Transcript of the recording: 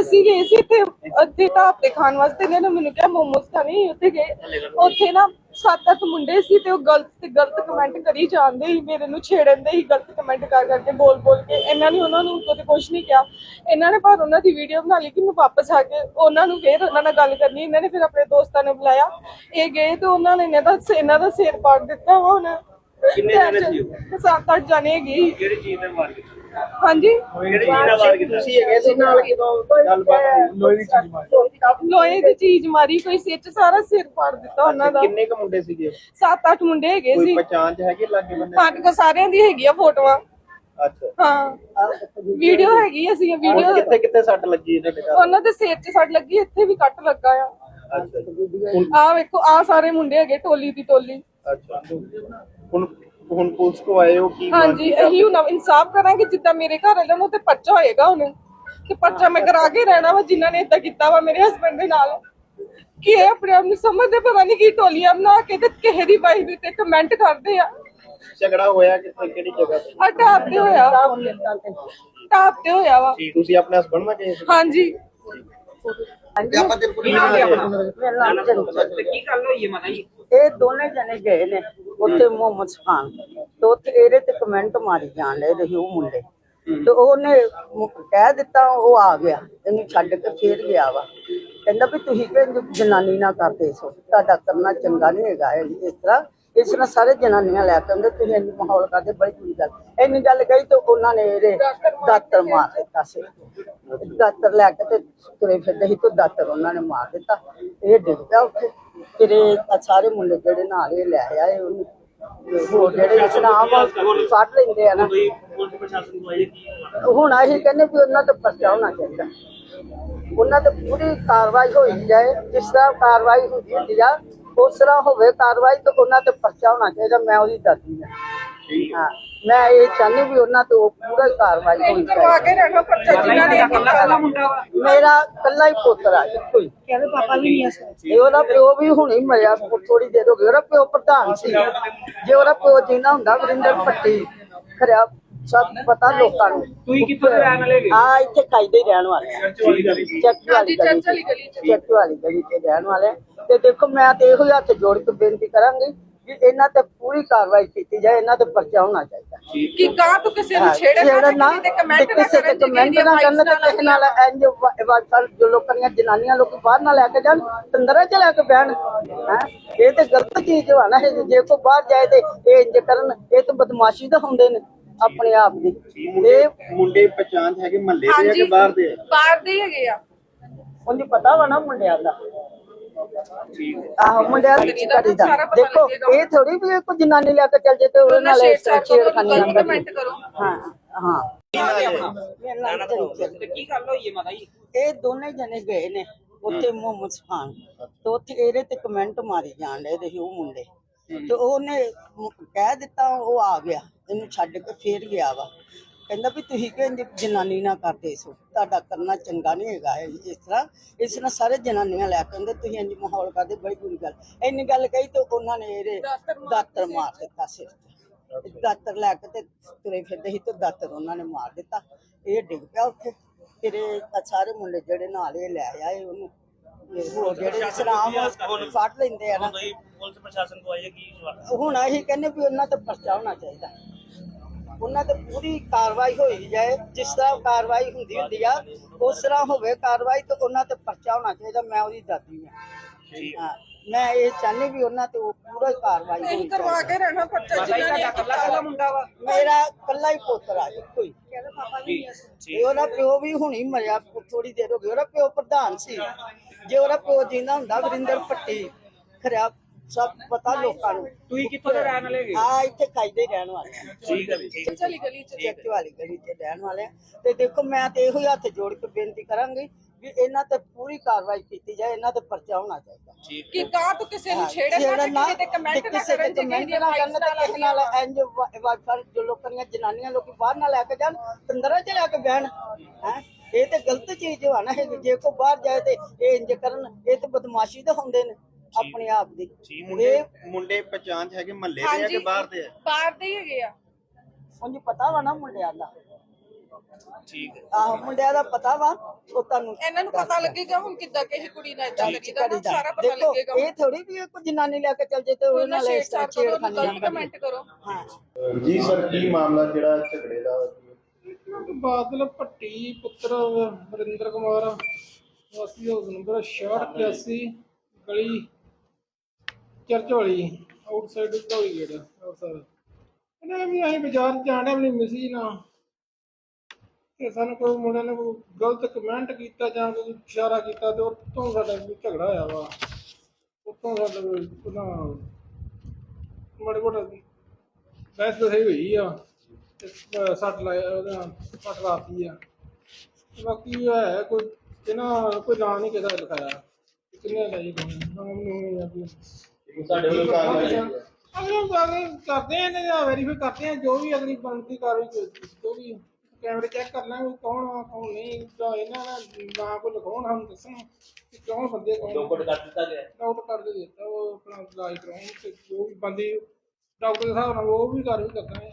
ਅਸੀਂ ਗਏ ਸੀ ਤੇ ਅੱਧੇ ਢਾਬ ਤੇ ਖਾਣ ਵਾਸਤੇ, ਇਹਨਾਂ ਨੇ ਮੈਨੂੰ ਕਿਹਾ, ਮੋਮੋਸ ਖਾਣੇ ਉੱਥੇ ਗਏ। ਉੱਥੇ ਨਾ ਸੱਤ ਅੱਠ ਮੁੰਡੇ ਸੀ ਤੇ ਉਹ ਗਲਤ ਤੇ ਗਲਤ ਕਮੈਂਟ ਕਰੀ ਜਾਂਦੇ ਸੀ, ਮੇਰੇ ਨੂੰ ਛੇੜਨ ਦੇ ਹੀ ਗਲਤ ਕਮੈਂਟ ਕਰ ਕਰਕੇ ਬੋਲ ਬੋਲ ਕੇ। ਇਹਨਾਂ ਨੇ ਉਹਨਾਂ ਨੂੰ ਉੱਤੋਂ ਤੇ ਕੁਝ ਨਹੀਂ ਕਿਹਾ। ਇਹਨਾਂ ਨੇ ਪਰ ਉਹਨਾਂ ਦੀ ਵੀਡੀਓ ਬਣਾ ਲਈ ਕਿ ਮੈਂ ਵਾਪਸ ਆ ਕੇ ਉਹਨਾਂ ਨੂੰ ਫੇਰ ਉਹਨਾਂ ਨਾਲ ਗੱਲ ਕਰਨੀ। ਇਹਨਾਂ ਨੇ ਫਿਰ ਆਪਣੇ ਦੋਸਤਾਂ ਨੂੰ ਬੁਲਾਇਆ। ਇਹ ਗਏ ਤੇ ਉਹਨਾਂ ਨੇ ਇਹਨਾਂ ਦਾ ਇਹਨਾਂ ਦਾ ਸਿਰ ਪਾੜ ਦਿੱਤਾ ਵਾ ਹੁਣ ਕਿੰਨੇ ਜਾਣੇ ਸੀ ਉਹ? ਸੱਤ ਅੱਠ ਜਾਣੇ ਹੈਗੇ। ਕਿਹੜੀ ਚੀਜ਼ ਨਾਲ ਮਾਰ ਕੀਤੀ? ਹਾਂਜੀ। ਕਿਹੜੀ ਚੀਜ਼ ਨਾਲ ਮਾਰ ਕੀਤੀ? ਤੁਸੀਂ ਹੈਗੇ ਸੀ ਨਾਲ ਕਿਦੋਂ ਗੱਲਬਾਤ ਹੋਈ? ਲੋਹੇ ਦੀ ਚੀਜ਼ ਮਾਰੀ। ਲੋਹੇ ਦੀ ਚੀਜ਼ ਮਾਰੀ ਕੋਈ ਸਿਰ ਚ ਸਾਰਾ ਸਿਰ ਪਾੜ ਦਿੱਤਾ ਉਹਨਾਂ ਦਾ। ਕਿੰਨੇ ਕ ਮੁੰਡੇ ਸੀਗੇ? ਸੱਤ ਅੱਠ ਮੁੰਡੇ ਹੈਗੇ ਕੋਈ ਸੀ। ਪਛਾਣ ਚ ਹੈਗੇ ਲਾਗੇ ਬੰਦੇ? ਸਾਡੇ ਕੋਲ ਸਾਰਿਆਂ ਦੀ ਹੈਗੀ ਆ ਫੋਟੋਆਂ। ਅੱਛਾ। ਹਾਂ। ਵੀਡੀਓ ਹੈਗੀ ਅਸੀਂ ਹੁਣ ਵੀਡੀਓ। ਕਿੱਥੇ ਕਿੱਥੇ ਸੱਟ ਲੱਗੀ ਇਹਦੇ ਤੇ? ਉਹਨਾਂ ਦੇ ਸਿਰ 'ਚ ਸੱਟ ਲੱਗੀ ਇੱਥੇ ਵੀ ਕੱਟ ਲੱਗਾ ਆ। ਅੱਛਾ। ਹੁਣ ਆਹ ਵੇਖੋ ਆਹ ਸਾਰੇ ਮੁੰਡੇ ਹੈਗੇ ਟੋਲੀ ਦੀ ਟੋਲੀ। ਅੱਛਾ। ਹੁਣ ਹੁਣ ਪੁਲਿਸ ਕੋ ਆਏ ਹੋ ਕੀ ਹਾਂਜੀ ਇਹੀ ਹੁਣ ਇਨਸਾਫ ਕਰਾਂਗੇ ਜਿੱਦਾਂ ਮੇਰੇ ਘਰ ਵਾਲਿਆਂ ਨੂੰ ਤੇ ਪਰਚਾ ਹੋਏਗਾ ਹੁਣ ਤੇ ਪਰਚਾ ਮੈਂ ਕਰਾ ਕੇ ਰਹਿਣਾ ਵਾ ਜਿਨ੍ਹਾਂ ਨੇ ਇਦਾਂ ਕੀਤਾ ਵਾ ਮੇਰੇ ਹਸਬੰਡ ਦੇ ਨਾਲ। ਕਿ ਇਹ ਆਪਣੇ ਆਪ ਨੂੰ ਸਮਝਦੇ ਪਤਾ ਨਹੀਂ ਕੀ ਟੋਲੀਆਂ ਬਣਾ ਕੇ ਤੇ ਕਿਸੇ ਦੀ ਵਾਈਫ ਦੇ ਉੱਤੇ ਕਮੈਂਟ ਕਰਦੇ ਆ। ਝਗੜਾ ਹੋਇਆ ਕਿੱਥੇ ਕਿਹੜੀ ਜਗ੍ਹਾ ਤੇ? ਆ ਟਾਪ ਤੇ ਹੋਇਆ। ਟਾਪ ਤੇ ਹੋਇਆ ਵਾ। ਤੁਸੀਂ ਆਪਣੇ ਹਸਬੰਡ ਨਾਲ ਗਏ ਸੀ? ਹਾਂਜੀ। ਆਪਾਂ ਤੇ ਪੁਲਿਸ ਤੇ ਕੀ ਗੱਲ ਹੋਈ ਹੈ ਮਾਤਾ ਜੀ? ਇਹ ਦੋਨੇ ਜਣੇ ਗਏ ਨੇ ਉੱਥੇ ਮੁਹੰਮਦ ਖਾਨ ਤੇ ਉੱਥੇ ਇਹਦੇ ਤੇ ਕਮੈਂਟ ਮਾਰੀ ਜਾਣ ਲੈ ਰਹੇ ਉਹ ਮੁੰਡੇ। ਤੇ ਉਹਨੇ ਕਹਿ ਦਿੱਤਾ ਉਹ ਆ ਗਿਆ ਇਹਨੂੰ ਛੱਡ ਕੇ ਫੇਰ ਗਿਆ ਵਾ। ਕਹਿੰਦਾ ਵੀ ਤੁਸੀਂ ਕਿ ਜਨਾਨੀ ਨਾ ਕਰਦੇ ਸੋ ਤੁਹਾਡਾ ਕਰਨਾ ਚੰਗਾ ਨਹੀਂ ਹੈਗਾ ਇਸ ਤਰ੍ਹਾਂ ਇਸ ਤਰ੍ਹਾਂ ਸਾਰੇ ਜਨਾਨੀਆਂ ਲੈ ਕੇ ਆਉਂਦੇ, ਤੁਸੀਂ ਇੰਨੀ ਮਾਹੌਲ ਕਰਦੇ, ਬੜੀ ਬੁਰੀ ਗੱਲ। ਇੰਨੀ ਗੱਲ ਕਹੀ ਤੇ ਉਹਨਾਂ ਨੇ ਇਹਦੇ ਦਾਤਰ ਮਾਰ ਦਿੱਤਾ ਸੀ। ਦਾਤਰ ਲੈ ਕੇ ਤੇ ਤੁਰੇ ਫਿਰਦੇ ਸੀ ਤੇ ਦਾਤਰ ਉਹਨਾਂ ਨੇ ਮਾਰ ਦਿੱਤਾ। ਇਹ ਡਿੱਗ ਪਿਆ ਉੱਥੇ। ਤੇਰੇ ਸਾਰੇ ਮੁੰਡੇ ਜਿਹੜੇ ਨਾਲ ਇਹ ਲੈ ਆਏ, ਉਹਨੂੰ ਹੋਰ ਜਿਹੜੇ ਇਸ ਫੜ ਲੈਂਦੇ ਆ ਨਾ। ਹੁਣ ਅਸੀਂ ਕਹਿੰਦੇ ਵੀ ਉਹਨਾਂ ਤੇ ਪਰਚਾ ਹੋਣਾ ਚਾਹੀਦਾ। ਉਹਨਾਂ ਤੇ ਪੂਰੀ ਕਾਰਵਾਈ ਹੋਈ ਜਾਏ, ਜਿਸ ਤਰ੍ਹਾਂ ਕਾਰਵਾਈ ਹੁੰਦੀ ਹੁੰਦੀ ਆ ਉਸ ਤਰ੍ਹਾਂ ਹੋਵੇ ਕਾਰਵਾਈ ਤੇ ਉਹਨਾਂ ਤੇ ਪਰਚਾ ਹੋਣਾ ਚਾਹੀਦਾ ਮੈਂ ਉਹਦੀ ਦਾਦੀ ਹਾਂ। ਹਾਂ। ਮੈਂ ਇਹ ਚਾਹੁੰਦੀ ਵੀ ਉਹਨਾਂ ਤੇ ਉਹ ਪੂਰਾ ਕਾਰਵਾਈ ਹੋਣੀ ਚਾਹੀਦੀ। ਮੇਰਾ ਕੱਲਾ ਹੀ ਪੁੱਤਰ ਆ ਇੱਕੋ ਹੀ। ਕਹਿੰਦੇ ਪਾਪਾ ਵੀ ਨਹੀਂ ਆ ਇਹ ਉਹਦਾ ਪਿਓ ਵੀ ਹੁਣੇ ਮਰਿਆ ਥੋੜੀ ਦੇਰ ਹੋ ਗਈ। ਉਹਦਾ ਪਿਓ ਪ੍ਰਧਾਨ ਸੀ। ਜੇ ਉਹਦਾ ਪਿਓ ਜਿੰਨਾ ਹੁੰਦਾ ਵਰਿੰਦਰ ਪੱਟੀ ਖਰਿਆ ਸਭ ਪਤਾ ਲੋਕਾਂ ਨੂੰ। ਤੁਸੀਂ ਕਿੱਥੋਂ ਦੇ ਰਹਿਣ ਵਾਲੇ? ਆ ਇੱਥੇ ਕਾਇਦੇ ਰਹਿਣ ਵਾਲੇ ਹੈ ਚੱਕ ਵਾਲੀ ਗਲੀ। ਚੱਕ ਵਾਲੀ ਗਲੀ ਤੇ ਰਹਿਣ ਵਾਲੇ ਤੇ ਦੇਖੋ ਮੈਂ ਤੇ ਇਹੋ ਹੀ ਹੱਥ ਜੋੜ ਕੇ ਬੇਨਤੀ ਕਰਾਂਗੀ ਕਿ ਇਹਨਾਂ ਤੇ ਪੂਰੀ ਕਾਰਵਾਈ ਕੀਤੀ ਜਾਏ ਇਹਨਾਂ ਤੇ ਪਰਚਾ ਹੋਣਾ ਚਾਹੀਦਾ। ਕਿ ਗਾਂ ਤੋਂ ਕਿਸੇ ਨੂੰ ਹਾਂ, ਛੇੜੇ ਛੇੜਨ ਨਾ ਤੇ ਕਮੈਂਟ ਨਾ ਕਿਸੇ ਤੇ ਕਰਨ ਕਮੈਂਟ ਨਾ ਕਰਨ ਤੇ ਕਿਸੇ ਨਾਲ ਇੰਜ ਵਾਟਸਲ ਜੋ ਲੋਕਾਂ ਦੀਆਂ ਜਨਾਨੀਆਂ ਲੋਕ ਬਾਹਰ ਨਾ ਲੈ ਕੇ ਜਾਣ ਤੰਦਰਾਂ ਚ ਲੈ ਕੇ ਬਹਿਣ ਹੈ? ਇਹ ਤੇ ਗਲਤ ਚੀਜ਼ ਨਾ ਇਹ। ਜੇ ਕੋ ਬਾਹਰ ਜਾਏ ਤੇ ਇਹ ਇੰਜ ਕਰਨ ਇਹ ਤਾਂ ਬਦਮਾਸ਼ੀ ਦਾ ਹੁੰਦੇ ਨੇ। ਆਪਣੇ ਆਪ ਦੀ। ਇਹ ਮੁੰਡੇ ਪਛਾਣ ਹੈਗੇ ਮਹੱਲੇ ਦੇ ਆ ਕਿ ਬਾਹਰ ਦੇ? ਆ? ਬਾਹਰ ਦੇ ਹੀ ਹੈਗੇ ਆ। ਉਹਨੂੰ ਪਤਾ ਵਾ ਨਾ ਮੁੰਡਿਆਂ ਦਾ। ਆਹੋ ਮੁੰਡਿਆਂ ਦੀ ਕਰੀ ਦਾ ਦੇਖੋ। ਇਹ ਥੋੜੀ ਵੀ ਕੋਈ ਜਨਾਨੀ ਲੈ ਕੇ ਚੱਲ ਜੇ ਤੇ ਉਹਦੇ ਨਾਲ ਇਸ ਤਰ੍ਹਾਂ ਛੇੜਖਾਨੀ ਨਾ ਕਮੈਂਟ ਕਰੋ। ਹਾਂ ਹਾਂ। ਕੀ ਗੱਲ ਹੋਈ ਹੈ ਮਾਤਾ ਜੀ? ਇਹ ਦੋਨੇ ਜਣੇ ਗਏ ਨੇ ਉੱਥੇ ਮੁਹੰਮਦ ਖਾਨ ਤੇ ਉੱਥੇ ਇਹਦੇ ਤੇ ਕਮੈਂਟ ਮਾਰੀ ਜਾਣ ਰਹੇ ਰਹੇ ਉਹ ਮੁੰਡੇ। ਤੇ ਉਹਨੇ ਕਹਿ ਦਿੱਤਾ ਉਹ ਆ ਗਿਆ ਇਹਨੂੰ ਛੱਡ ਕੇ ਫੇਰ ਗਿਆ ਵਾ। ਕਹਿੰਦਾ ਵੀ ਤੁਸੀਂ ਕਿ ਇੰਝ ਜਨਾਨੀ ਨਾ ਕਰਦੇ ਸੋ? ਤੁਹਾਡਾ ਕਰਨਾ ਚੰਗਾ ਨਹੀਂ ਹੈਗਾ ਇਸ ਤਰ੍ਹਾਂ ਇਸ ਤਰ੍ਹਾਂ ਸਾਰੇ ਜਨਾਨੀਆਂ ਲੈ ਕੇ ਤੁਸੀਂ ਇੰਝ ਮਾਹੌਲ ਕਰਦੇ ਬੜੀ ਬੁਰੀ ਗੱਲ। ਇੰਨੀ ਗੱਲ ਕਹੀ ਤੇ ਉਹਨਾਂ ਨੇ ਇਹਦੇ ਦਾਤਰ ਮਾਰ ਦਿੱਤਾ ਸਿਰ ਤੇ। ਦਾਤਰ ਲੈ ਕੇ ਤੇ ਤੁਰੇ ਫਿਰਦੇ ਸੀ ਤੇ ਦਾਤਰ ਉਹਨਾਂ ਨੇ ਮਾਰ ਦਿੱਤਾ। ਇਹ ਡਿੱਗ ਪਿਆ ਉੱਥੇ। ਤੇਰੇ ਆਹ ਸਾਰੇ ਮੁੰਡੇ ਜਿਹੜੇ ਨਾਲ ਇਹ ਲੈ ਆਏ ਉਹਨੂੰ। ਇਹ ਹੋਰ ਜਿਹੜੇ ਸਲਾਮ ਫੜ ਲੈਂਦੇ ਆ ਨਾ। ਕੋਈ ਪੁਲਿਸ ਪ੍ਰਸ਼ਾਸਨ ਤੋਂ ਆਏ ਕੀ ਸਵਾਲ ਹੁਣ ਅਸੀਂ ਕਹਿੰਦੇ ਵੀ ਉਹਨਾਂ ਤੇ ਪਰਚਾ ਹੋਣਾ ਚਾਹੀਦਾ। ਉਹਨਾਂ ਤੇ ਪੂਰੀ ਕਾਰਵਾਈ ਹੋਈ ਜਾਏ ਜਿਸ ਤਰ੍ਹਾਂ ਕਾਰਵਾਈ ਹੁੰਦੀ ਹੁੰਦੀ ਆ ਉਸ ਤਰ੍ਹਾਂ ਹੋਵੇ ਕਾਰਵਾਈ ਤੇ ਉਹਨਾਂ ਤੇ ਪਰਚਾ ਹੋਣਾ ਚਾਹੀਦਾ ਮੈਂ ਉਹਦੀ ਦਾਦੀ ਹਾਂ। ਹਾਂ ਮੈਂ ਇਹ ਚਾਹੁੰਦੀ ਵੀ ਉਹਨਾਂ ਤੇ ਉਹ ਪੂਰਾ ਕਾਰਵਾਈ ਕਰਵਾ ਕੇ ਰਹਿਣਾ ਪਰਚਾ ਇਹ ਮੁੰਡਾ ਵਾ? ਮੇਰਾ ਕੱਲਾ ਹੀ ਪੁੱਤਰ ਆ ਇੱਕੋ ਹੀ। ਕਹਿੰਦੇ ਪਾਪਾ ਵੀ ਨਹੀਂ ਆ। ਤੇ ਉਹਦਾ ਪਿਓ ਵੀ ਹੁਣੀ ਮਰਿਆ ਥੋੜੀ ਦੇਰ ਹੋ ਗਈ ਉਹਦਾ ਪਿਓ ਪ੍ਰਧਾਨ ਸੀ। ਜੇ ਉਹਦਾ ਪਿਓ ਜਿੰਦਾ ਹੁੰਦਾ ਵਰਿੰਦਰ ਪੱਟੀ ਖਰਿਆ ਸਭ ਪਤਾ ਲੋਕਾਂ ਨੂੰ ਤੁਸੀਂ ਕਿੱਥੋਂ ਦੇ ਰਹਿਣ ਵਾਲੇ? ਆ ਇੱਥੇ ਖਾਈਦੇ ਰਹਿਣ ਵਾਲੇ ਆ ਠੀਕ ਹੈ ਜੀ ਹੈ। ਚਲੀ ਗਲੀ ਚ ਚੱਕ ਵਾਲੀ ਗਲੀ ਤੇ ਰਹਿਣ ਵਾਲੇ ਆ। ਤੇ ਦੇਖੋ ਮੈਂ ਤੇ ਇਹੋ ਹੀ ਹੱਥ ਜੋੜ ਕੇ ਬੇਨਤੀ ਕਰਾਂਗੀ ਵੀ ਇਹਨਾਂ ਤੇ ਪੂਰੀ ਕਾਰਵਾਈ ਕੀਤੀ ਜਾਏ ਇਹਨਾਂ ਤੇ ਪਰਚਾ ਹੋਣਾ ਚਾਹੀਦਾ ਠੀਕ ਕਿ ਗਾਂ ਤੋਂ ਕਿਸੇ ਨੂੰ ਛੇੜੇ ਨਾ ਛੇੜਨ ਨਾ ਕਿਸੇ ਤੇ ਕਮੈਂਟ ਤੇ ਨਾ ਕਿਸੇ ਤੇ ਕਰਨ ਜੇ ਕਮੈਂਟ ਨਾ ਕਰਨ ਤੇ ਕਿਸੇ ਨਾਲ ਇੰਜ ਵਾਟਸਲ ਜੋ ਲੋਕਾਂ ਦੀਆਂ ਜਨਾਨੀਆਂ ਲੋਕੀ ਬਾਹਰ ਨਾ ਲੈ ਕੇ ਜਾਣ ਤੰਦਰਾਂ ਚ ਲੈ ਕੇ ਬਹਿਣ ਹੈ ਇਹ ਤੇ ਗਲਤ ਚੀਜ਼ ਹੋ ਨਾ ਇਹ ਜੇ ਕੋ ਬਾਹਰ ਜਾਏ ਤੇ ਇਹ ਇੰਜ ਕਰਨ ਇਹ ਤੇ ਬਦਮਾਸ਼ੀ ਦਾ ਹੁੰਦੇ ਨੇ ਆਪਣੇ ਆਪ ਦੀ। ਮੁੰਡੇ ਇਹ ਮੁੰਡੇ ਪਛਾਣ ਚ ਹੈਗੇ ਮਹੱਲੇ ਦੇ ਆ ਕਿ ਬਾਹਰ ਦੇ ਆ? ਬਾਹਰ ਦੇ ਹੀ ਹੈਗੇ ਆ। ਉਹਨੂੰ ਪਤਾ ਵਾ ਨਾ ਮੁੰਡਿਆਂ ਦਾ। ਠੀਕ। ਆਹ ਮੁੰਡਿਆਂ ਦਾ ਪਤਾ ਵਾ ਉਹ ਤੁਹਾਨੂੰ ਇਹਨਾਂ ਨੂੰ ਪਤਾ ਲੱਗੇਗਾ ਹੁਣ ਕਿੱਦਾਂ ਕਿਸੇ ਕੁੜੀ ਨਾਲ ਇਦਾਂ ਕਰੀਦਾ ਨਾ। ਸਾਰਾ ਪਤਾ ਲੱਗੇਗਾ ਇਹ ਥੋੜੀ ਵੀ ਕੋਈ ਜਨਾਨੀ ਲੈ ਕੇ ਚੱਲ ਜੇ ਤੇ ਉਹਨਾਂ ਨਾਲ ਗਲਤ ਕਮੈਂਟ ਕਰੋ। ਹਾਂ। ਜੀ ਸਰ ਕੀ ਮਾਮਲਾ ਜਿਹੜਾ ਝਗੜੇ ਦਾ? ਬਾਦਲ ਭੱਟੀ, ਪੁੱਤਰ ਵਰਿੰਦਰ ਕੁਮਾਰ, ਵਾਸੀ ਹਾਊਸ ਨੰਬਰ 6681 ਗਲੀ ਚਰਚੋਲੀ ਆਊਟਸਾਈਡ ਧੌਲੀ ਗੇਟ ਆਊਟਸਾਈਡ ਇਹਨਾਂ ਵੀ ਅਸੀਂ ਬਾਜ਼ਾਰ ਚ ਆਪਣੀ ਮਿਸੀ ਨਾਲ ਤੇ ਸਾਨੂੰ ਕੋਈ ਮੁੰਡੇ ਨੇ ਕੋਈ ਗਲਤ ਕਮੈਂਟ ਕੀਤਾ ਜਾਂ ਕੋਈ ਇਸ਼ਾਰਾ ਕੀਤਾ ਤੇ ਉੱਤੋਂ ਸਾਡਾ ਕੋਈ ਝਗੜਾ ਹੋਇਆ ਵਾ। ਉੱਤੋਂ ਸਾਡਾ ਕੋਈ ਉਹਨਾਂ ਮਾੜੇ ਮੋਟਾ ਬਹਿਸ ਸਹੀ ਹੋਈ ਆ। ਸੱਟ ਲਾਇਆ ਉਹਦਾ ਸੱਟ ਲਾਤੀ ਆ। ਬਾਕੀ ਹੈ ਕੋਈ ਇਹਨਾਂ ਕੋਈ ਨਾਂ ਨਹੀਂ ਕਿਹਦਾ ਲਿਖਾਇਆ। ਕਿੰਨੇ ਲਈ ਨਾਮ ਨੂੰ ਜਾਂ ਕੋਈ ਸਾਡੇ ਵੱਲੋਂ ਕਾਰਵਾਈ ਕੀਤੀ ਹੈ। ਅਗਲੇ ਅਗਲੇ ਕਰਦੇ ਆ ਇਹਨਾਂ ਦਾ ਵੈਰੀਫਾਈ ਕਰਦੇ ਆ ਜੋ ਵੀ ਅਗਲੀ ਬਣਦੀ ਕਾਰਵਾਈ ਜੋ- ਜੋ ਵੀ ਕੈਮਰੇ ਚੈੱਕ ਕਰ ਲਾਂਗੇ ਕੌਣ ਆ ਕੌਣ ਨਹੀਂ ਤਾਂ ਇਹਨਾਂ ਦਾ ਨਾਂ ਕੋਈ ਲਿਖਾਉਣ ਹਮ ਦੱਸਣ ਕਿ ਕਿਉਂ ਬੰਦੇ ਕੌਣ ਲੋਕਟ ਕਰ ਦਿੱਤਾ ਗਿਆ। ਹੈ। ਡਾਕਟਰ ਕਰ ਦੇ ਦਿੱਤਾ ਉਹ ਆਪਣਾ ਇਲਾਜ ਕਰਾਉਣ ਤੇ ਜੋ ਵੀ ਬੰਦੀ ਡਾਕਟਰ ਦੇ ਹਿਸਾਬ ਨਾਲ ਉਹ ਵੀ ਕਾਰਵਾਈ ਕਰਦਾ ਹੈ